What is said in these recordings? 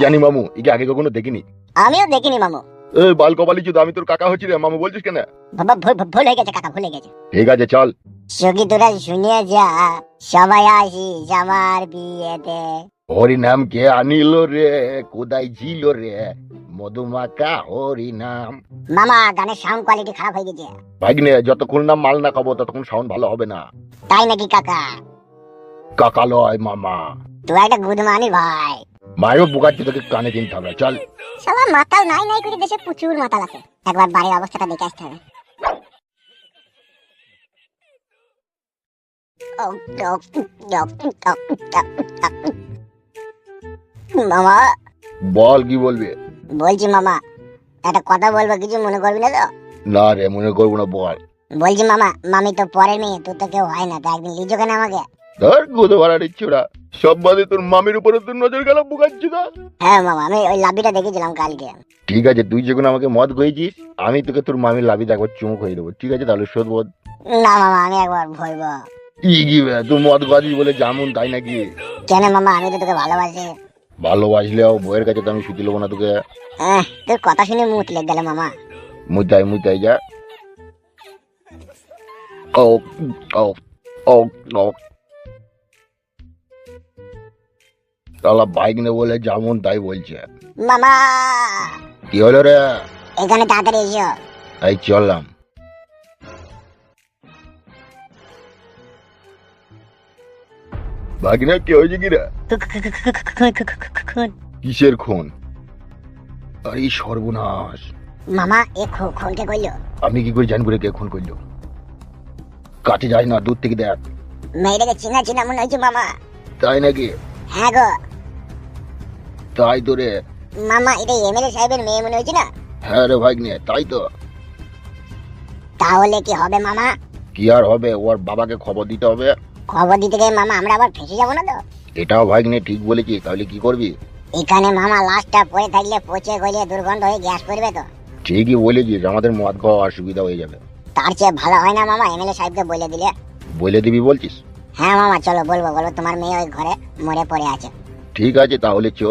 জানি মামু একে আগে কখনো দেখিনি। আমিও দেখিনি মামু। এই বাল কপালি চুদ আমি তোর কাকা হচ্ছি রে মামু বলছিস কেন? বাবা ভুল ভুল- হয়ে গেছে কাকা ভুল হয়ে গেছে। ঠিক আছে চল। সখী তোরা শুনে যা সবাই আসিস আমার বিয়েতে। হরি নাম কে আনিল রে কোদায় ছিল রে মধুমাকা হরি নাম মামা গানের সাউন্ড কোয়ালিটি খারাপ হয়ে গেছে। ভাগ্নে যতক্ষণ না মাল না খাব ততক্ষণ সাউন্ড ভালো হবে না। তাই নাকি কাকা? কাকা লয় মামা। তুই একটা গুদমানি ভাই। বুকাচ্ছি তোকে কানে কিনতে হবে চল। মাতাল নাই নাই করে দেশে প্রচুর মাতাল আছে। একবার বাড়ির অবস্থাটা দেখে আসতে হবে। মামা? বল কি বলবি? বলছি মামা একটা কথা বলব কিছু মনে করবি না তো? না রে মনে করব না বল। বলছি মামা মামি তো পরে মেয়ে তোর তো কেউ হয় না তা একদিন লিজো কেন আমাকে। ধর গুদো ভাড়ার ইচ্ছুরা সব বাদে তোর মামির উপরে তোর নজর গেল বুকাচ্ছি না হ্যাঁ মামা আমি ওই লাবিটা দেখেছিলাম কালকে। ঠিক আছে তুই যখন আমাকে মদ গইছিস আমি তোকে তোর মামির লাভিতে একবার চুমুক হয়ে দেবো ঠিক আছে? তাহলে শোধ বোধ না মামা আমি একবার কি কি বে, তুই মদ গাছিস বলে জামুন তাই নাকি? কেন মামা আমি তো তোকে ভালোবাসি। ভালোবাসলেও বইয়ের কাছে তো আমি শুতে নেব না তোকে। আহ, তোর কথা শুনে মুখ লেগে গেল মামা। মুতাই মুতাই যা। ও ও ও ও তাহলে বাইক নে বলে যেমন তাই বলছে। মামা কি হলো রে? এখানে তাড়াতাড়ি এসো। এই চললাম। ভাগিনা কি হয়েছে কি রে? কিসের খুন? আরে সর্বনাশ। মামা এ খো- খুনকে কইলো আমি কি করে জানব রে কে খুন করল? কাছে যাই না দূর থেকে দেখ। মেয়েটাকে চিনা চিনা মনে হয়েছে মামা। তাই নাকি? হ্যাঁ গো। তাই তো রে। মামা এটা এমএলএ সাহেবের মেয়ে মনে হয়েছে না? হ্যাঁ রে ভাগ্নে তাই তো। তাহলে কি হবে মামা? কি আর হবে ওর বাবাকে খবর দিতে হবে। খবর দিতে গিয়ে মামা আমরা আবার ফেসে যাব না তো? এটাও ভাগ্নে ঠিক বলেছি তাহলে কি করবি? এখানে মামা লাশটা পড়ে থাকলে পচে গলিয়ে দুর্গন্ধ হয়ে গ্যাস করবে তো? ঠিকই বলেছিস আমাদের মদ খাওয়া অসুবিধা হয়ে যাবে। তার চেয়ে ভালো হয় না মামা এমএলএ সাহেবকে বলে দিলে। বলে দিবি বলছিস? হ্যাঁ মামা চলো বলব বলো তোমার মেয়ে ওই ঘরে মরে পড়ে আছে। ঠিক আছে তাহলে চো।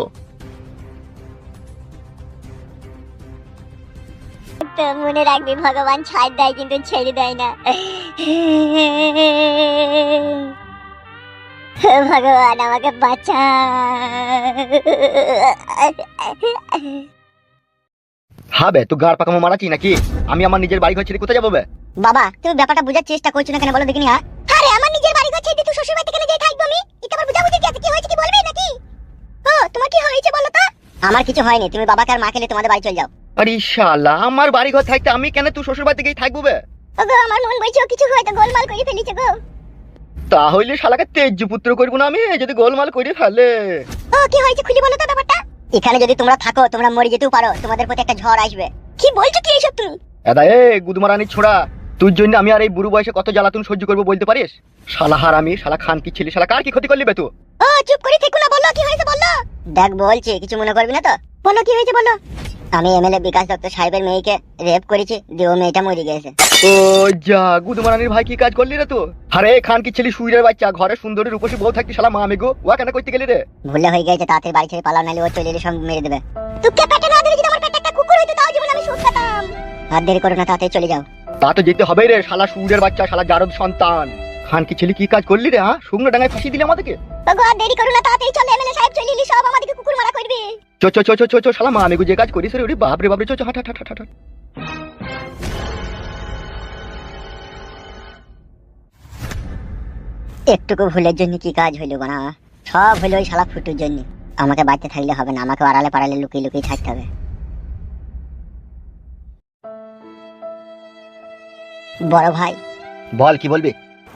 তো মনে রাখবি ভগবান ছাড় দেয় কিন্তু ছেড়ে দেয় না। ভগবান আমাকে বাঁচা। হবে তুই গাড় পাকামো মারাচ্ছি নাকি? আমি আমার নিজের বাড়ি ঘর ছেড়ে কোথায় যাব বে? বাবা তুমি ব্যাপারটা বোঝার চেষ্টা করছ না কেন বলো দেখিনি হ্যাঁ? আরে আমার নিজের বাড়ি ঘর ছেড়ে তুই শ্বশুর বাড়িতে কেন যাই থাকব আমি? এটা আমার বুঝা বুঝি কি হয়েছে কি বলবে নাকি? ও তোমার কি হয়েছে বলো তো? আমার কিছু হয়নি তুমি বাবাকে আর মাকে নিয়ে তোমাদের বাড়ি চলে যাও। আরে শালা আমার বাড়ি ঘর থাকতে আমি কেন তুই শ্বশুর বাড়িতে গিয়ে থাকব বে? ওগো আমার মন বলছে ও কিছু হয়তো গোলমাল করে ফেলেছে গো। তাহলে শালাকে তেজ্য পুত্র করব না আমি যদি গোলমাল করে ফেলে। ও কি হয়েছে খুলে বলো তো ব্যাপারটা? এখানে যদি তোমরা থাকো তোমরা মরে যেতেও পারো তোমাদের প্রতি একটা ঝড় আসবে। কি বলছো কি এইসব তুমি? এদা এ গুদমারানি ছোড়া তোর জন্য আমি আর এই বুড়ো বয়সে কত জ্বালাতুন সহ্য করব বলতে পারিস? শালা হার আমি শালা খান কি ছেলে শালা কার কি ক্ষতি করলি বে তুই? ও চুপ করে থেকো না বলো কি হয়েছে বলো। দেখ বলছি কিছু মনে করবি না তো? বলো কি হয়েছে বলো? আমি এমএলএ বিকাশ দত্ত সাহেবের মেয়েকে রেপ করেছি দিয়ে ও মেয়েটা মরে গেছে। ও যা গুদমারানির ভাই কি কাজ করলি রে তো আরে খান কি ছেলে শুইরের বাচ্চা ঘরে সুন্দরী রূপসী বউ থাকতি শালা মা আমি গো ওয়া কেন করতে গেলি রে? ভুলে হয়ে গেছে তাতে বাড়ি ছেড়ে পালাও নাহলে ও চলে এলে সব মেরে দেবে। তোকে পেটে না দিলে যদি আমার পেটে একটা কুকুর হইতো তাও জীবন আমি সুখ পেতাম। আর দেরি করো না তাতে চলে যাও। তা তো যেতে হবে রে শালা সুরের বাচ্চা শালা জারদ সন্তান। খান কি ছেলে কি কাজ করলি রে হ্যাঁ? শুকনো ডাঙায় ফাঁসি দিলে আমাদেরকে? ওগো আর দেরি করো না তাড়াতাড়ি চলে এমএলএ সাহেব চলে এলি সব আমাদেরকে কুকুর মারা করবে। চো চো চো চো চো চো শালা মা আমি যে কাজ করিস রে ওরে বাপ রে বাপ রে চো চো হাট হাট হাট হাট। একটুকু ভুলের জন্য কি কাজ হইল বানা সব হইল ওই শালা ফুটুর জন্য। আমাকে বাড়িতে থাকলে হবে না আমাকে আড়ালে পাড়ালে লুকিয়ে লুকিয়ে থাকতে হবে। বড় ভাই। বল কি বলবি?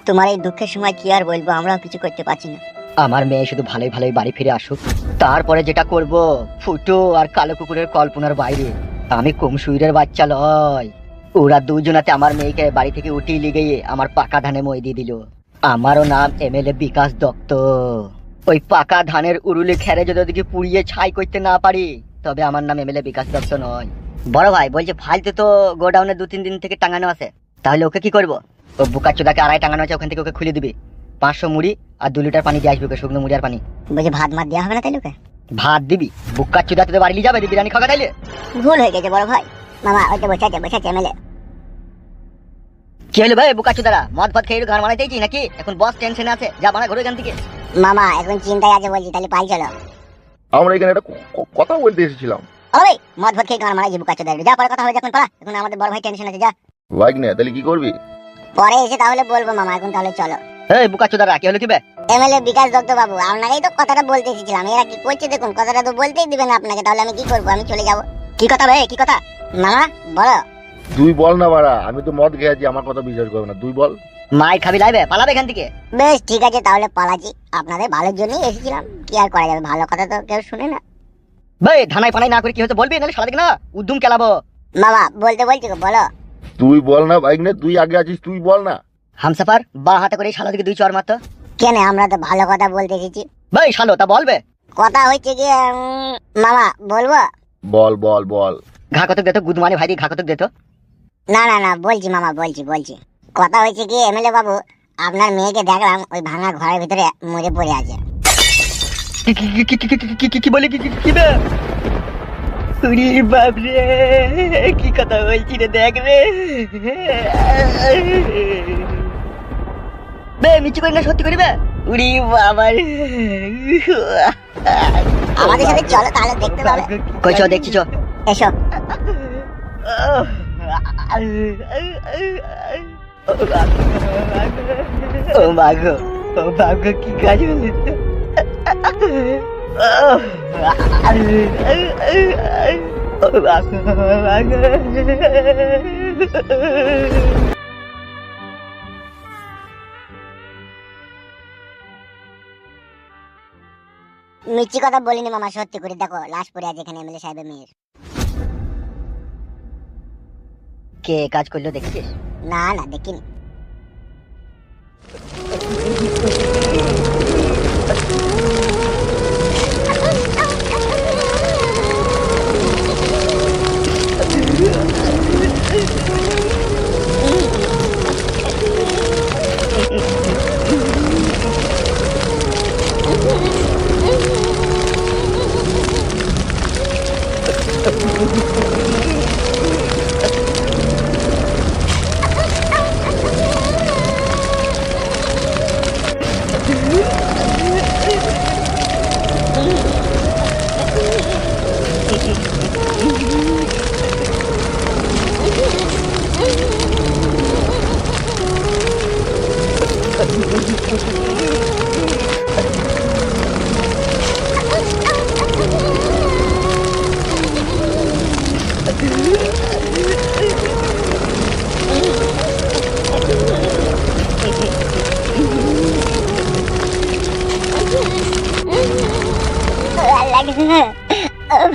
তোমার এই দুঃখের সময় কি আর বলব? আমরাও কিছু করতে পারছি না। আমার মেয়ে শুধু ভালোই ভালোই বাড়ি ফিরে আসুক। তারপরে যেটা করব, ফুটো আর কালো কুকুরের কল্পনার বাইরে। আমি কম সুইরের বাচ্চা লয়। ওরা দুজনাতে আমার মেয়েকে বাড়ি থেকে উঠিয়ে লিগে আমার পাকা ধানে মই দিয়ে দিল। আমারও নাম এম এল এ বিকাশ দত্ত। ওই পাকা ধানের উরুলে খেরে যদি ওদিকে পুড়িয়ে ছাই করতে না পারি, তবে আমার নাম এম এল এ বিকাশ দত্ত নয়। বড় ভাই, বলছে ফালতু তো গোডাউনে দু তিন দিন থেকে টাঙানো আছে। তাহলে ওকে কি করব? ও বুকার চোদাকে আড়াই টাঙানো আছে ওখান থেকে ওকে খুলে দিবি। পাঁচশো মুড়ি আর দু লিটার পানি দিয়ে আসবে ওকে শুকনো মুড়ি আর পানি। বলছে ভাত মাত দেওয়া হবে না তাই লোকে ভাত দিবি? বুক্কা চুদা তোদের বাড়ি নিয়ে যাবে বিরিয়ানি খাওয়া তাইলে ভুল হয়ে গেছে বড় ভাই। মামা ওইটা বসে আছে বসে আছে এমএলএ কি হলো ভাই চুদারা? মদ ফদ খেয়ে গান বানাইতেছি নাকি? এখন বস টেনশনে আছে। যা বানা ঘুরে এখান থেকে। মামা এখন চিন্তায় আছে বলছি তাহলে পাই চলো। আমরা এখানে একটা কথা বলতে এসেছিলাম। ওই মদ ভদ খেয়ে গান মারাই বুকা চোদার। যা পরে কথা হবে যখন এখন আমাদের বড় ভাই টেনশন আছে যা। বাইক নে তাহলে কি করবি? পরে এসে তাহলে বলব মামা এখন তাহলে চলো। এই বুক্কা চুদারা কি হলো কি বে? এমএলএ বিকাশ দত্ত বাবু আপনাকেই তো কথাটা বলতে এসেছিলাম এরা কি করছে দেখুন কথাটা তো বলতেই দিবেন না আপনাকে তাহলে আমি কি করব? আমি চলে যাব। কি কথা ভাই কি কথা? মামা বলো। তুই বল না বাড়া আমি তো মদ খেয়েছি আমার কথা বিশ্বাস করবে না তুই বল। মাই খাবি লাইবে পালাবে এখান থেকে? বেশ ঠিক আছে তাহলে পালাচ্ছি। আপনাদের ভালোর জন্যই এসেছিলাম কি আর করা যাবে? ভালো কথা তো কেউ শুনে না। ভাই ধানাই ফানাই না করে কি হচ্ছে বলবি নাহলে সারা দিকে না? উদ্যম কেলাবো। মামা বলতে বলছি গো, বলো। তুই বল না বাইক না তুই আগে আছিস তুই বল না। হামসাফার বা হাতে করে শালা দিকে দুই চর মাত্র কেন? আমরা তো ভালো কথা বলতে এসেছি। ভাই শালো তা বলবে? কথা হয়েছে যে মামা বলব? বল বল বল। ঘা কতক দেতো? গুদমানি ভাই ঘা দে তো না না না বলছি মামা বলছি বলছি। কথা হয়েছে কি এমএলএ বাবু আপনার মেয়েকে দেখলাম ওই ভাঙা ঘরের ভিতরে মরে পড়ে আছে। কি কি কি কি কি কি কি- কি- কি কি কি- কি বে? উরি বাপ রে কি কথা বলছি রে দেখ রে। বে মিচি করি না সত্যি করিবে উরি বাবা রে। আমাদের সাথে চলো তাহলে দেখতে পাবে। কই চো দেখছি চো এসো। ও মাগো ও মাগো কি কাজ হলো মিষ্টি কথা বলিনি মামা সত্যি করে। দেখো লাশ পড়ে আছে এখানে এমএলএ সাহেবের মেয়ের। কে কাজ করল দেখছিস? না না দেখিনি।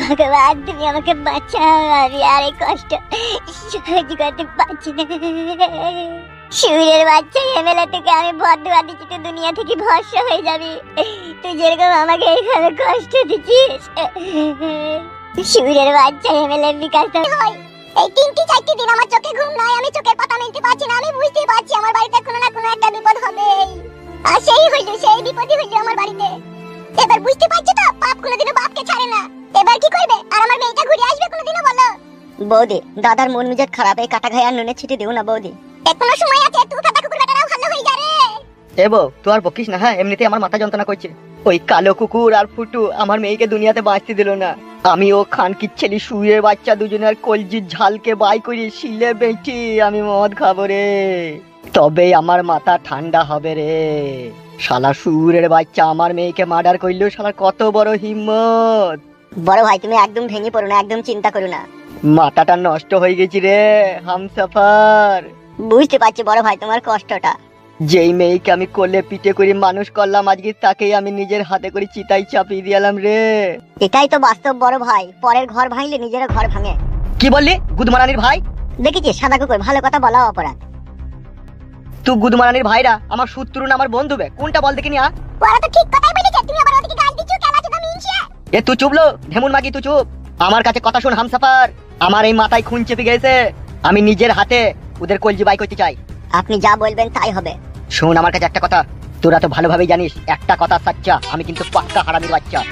ভগবান, তুমি আমাকে বাঁচাও, আমি আর কষ্ট সহ্য করতে পারছি না। বাচ্চা এমএলএ থেকে আমি বদুয়া দুনিয়া থেকে ভস্য হয়ে যাবি। তুই যেরকম আমাকে এখানে কষ্ট দিচ্ছিস। সুরের বাচ্চা এমএলএ বিকাশ হয়। এই তিনটি চারটি দিন আমার চোখে ঘুম নাই, আমি চোখের পাতা মেলতে পারছি না, আমি বুঝতেই পারছি আমার বাড়িতে কোনো না কোনো একটা বিপদ হবে আর সেই হইল, সেই বিপদই হইল আমার বাড়িতে। এবার বুঝতে পারছ তো? বৌদি দাদার মন মেজাজ খারাপ এই কাটা আর নুনে ছিটে দিও না বৌদি। এখনও সময় আছে তুই কাটা কুকুর বেটারাও ভালো হয়ে যাবে এ বউ তুই আর বকিস না হ্যাঁ? এমনিতে আমার মাথা যন্ত্রণা করছে। ওই কালো কুকুর আর ফুটু আমার মেয়েকে দুনিয়াতে বাঁচতে দিল না। আমি ও খানকির ছেলে শুয়ে বাচ্চা দুজনের কলজির ঝালকে বাই করে শিলে বেঁচি আমি মদ খাব রে। তবে আমার মাথা ঠান্ডা হবে রে। শালা সুরের বাচ্চা আমার মেয়েকে মার্ডার করল শালার কত বড় হিম্মত। বড় ভাই তুমি একদম ভেঙে পড়ো না একদম চিন্তা করো না। মাথাটা নষ্ট হয়ে গেছি রে হামসাফার। বুঝতে পারছি বড় ভাই তোমার কষ্টটা। যেই মেয়েকে আমি কোলে পিঠে করে মানুষ করলাম আজকে তাকেই আমি নিজের হাতে করে চিতাই চাপিয়ে দিলাম রে। এটাই তো বাস্তব বড় ভাই পরের ঘর ভাঙলে নিজের ঘর ভাঙে। কি বললি গুদমারানির ভাই? দেখেছি সাদা কুকুর ভালো কথা বলা অপরাধ। তুই গুদমারানির ভাইরা আমার শত্রু না আমার বন্ধু বে কোনটা বল দেখি নিয়া ওরা তো ঠিক কথাই বলেছে তুমি আবার ওদিকে গাল দিচ্ছ কেলা চোদা মিনছে এ তুই চুপলো ঢেমুন মাগি তুই চুপ। আমার কাছে কথা শুন হামসাফার। আমার এই মাথায় খুন চেপে গেছে। আমি নিজের হাতে ওদের কলজি বাই করতে চাই। আপনি যা বলবেন তাই হবে। শোন আমার কাছে একটা কথা। তোরা তো ভালোভাবেই জানিস একটা কথা সাচ্চা। আমি কিন্তু পাক্কা হারামির বাচ্চা।